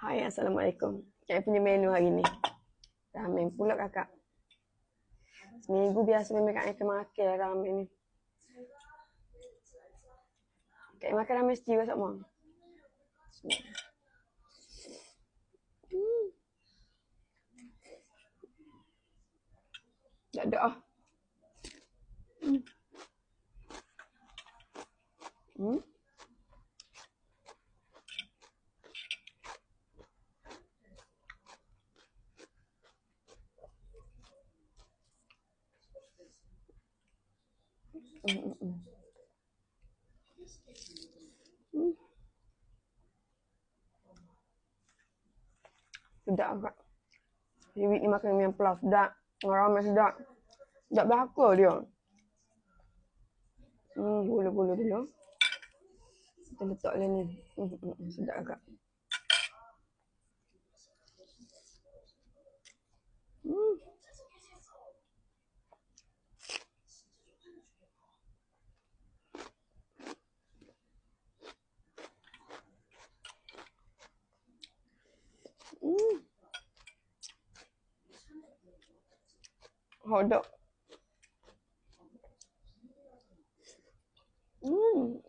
Hai, Assalamualaikum. Saya punya menu hari ni. Ramen pula kakak. Seminggu biasa memang kakak akan makan ramen ni. Kakak makan ramen stew sama. Hmm. Tak ada ah. Hmm. Hmm. Sedap kak. Wiwit ni makan dengan pulau sedap. Ramen sedap. Sedap belaka dia. Hmm, gula-gula dulu. Kita letak dalam ni. Hmm, hmm, hmm. Sedap kak. Hmm. Hmm. Hotdog. Hmm.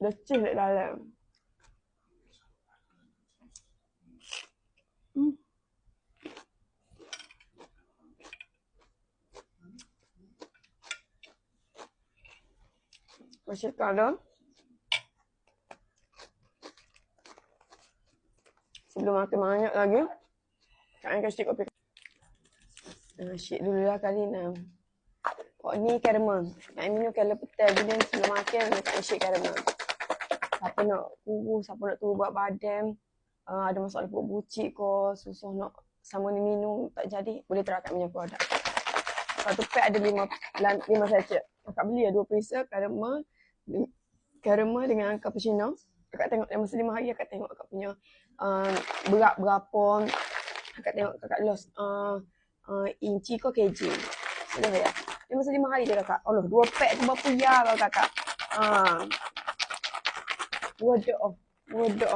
Leceh dekat dalam. Hmm. Masih kalau sebelum makan banyak lagi, Kak Ain kasi kopi. Uh, shake dulu lah kali ni. Kok ni caramel. Ain minum kalau petai bila sebelum makan, Ain shake caramel. Siapa nak tunggu, siapa nak tunggu buat badam, uh, ada masalah perut bucik ke, susah nak sama ni minum tak jadi, boleh terakat punya produk. Satu pack ada lima, lima sachet. Kakak beli lah dua perisa caramel, caramel dengan cappuccino. Kakak tengok dalam masa lima hari, kakak tengok kakak punya uh, berat berapa. Kakak tengok kakak lost uh, uh, inci ke kg. Sudah ya. Dalam masa lima hari je kakak. Allah, dua pack tu berapa ya kalau kakak. Uh, Waduh, waduh.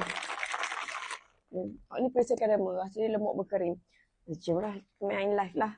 Hmm. Oh, ni perisa caramel. Rasanya lemak berkering. Macam lah, main live lah.